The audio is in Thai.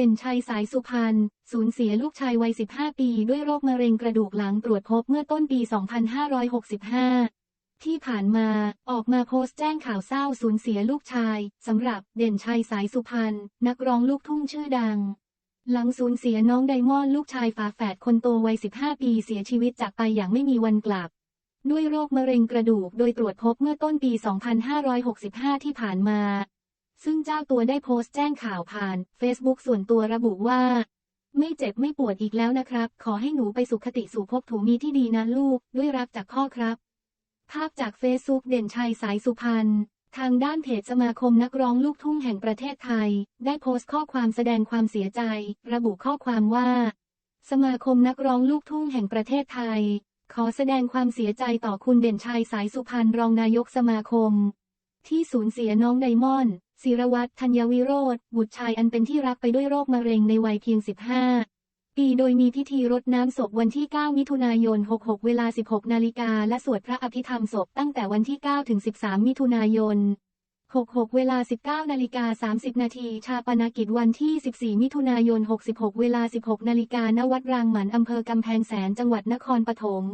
เด่นชัยสายสุพรรณสูญเสียลูกชายวัย 15 ปีด้วยโรคมะเร็งกระดูกหลังตรวจพบเมื่อต้นปี 2565 ที่ผ่านมาออกมาโพสต์แจ้งข่าวเศร้าสูญเสียลูกชายสำหรับเด่นชัยสายสุพรรณนักร้องลูกทุ่งชื่อดัง หลังสูญเสียน้องไดมอนด์ลูกชายฝาแฝดคนโตวัย 15 ปีเสียชีวิตจากไปอย่างไม่มีวันกลับ ด้วยโรคมะเร็งกระดูกโดยตรวจพบเมื่อต้นปี 2565 ที่ผ่านมา ซึ่งเจ้าตัวได้โพสต์แจ้งข่าวผ่าน Facebook ส่วนตัวระบุว่า ไม่เจ็บไม่ปวดอีกแล้วนะครับ ขอให้หนูไปสุขติสู่ภพถูมีที่ดีนะลูก ด้วยรักจากพ่อครับ ภาพจากเฟซบุ๊กเด่นชัยสายสุพรรณทางด้านเพจสมาคมนักร้องลูกทุ่งแห่งประเทศไทย ได้โพสต์ข้อความแสดงความเสียใจ ระบุข้อความว่า สมาคมนักร้องลูกทุ่งแห่งประเทศไทย ขอแสดงความเสียใจต่อคุณเด่นชัยสายสุพรรณรองนายกสมาคม ที่สูญเสียน้องไดมอนด์ ศิรวัตรธัญวิโรธบุตรชายอันเป็นที่รักไปด้วยโรคมะเร็งในวัยเพียง 15 ปีโดยมีพิธีรดน้ำศพวันที่ 9 มิถุนายน 66 เวลา 16 นาฬิกาและสวดพระอภิธรรมศพตั้งแต่วันที่ 9 ถึง 13 มิถุนายน 66 เวลา 19 นาฬิกา 30 นาทีชาปนกิจวันที่ 14 มิถุนายน 66 เวลา 16 นาฬิกาณวัดรางหมันอำเภอกำแพงแสนจังหวัดนครปฐม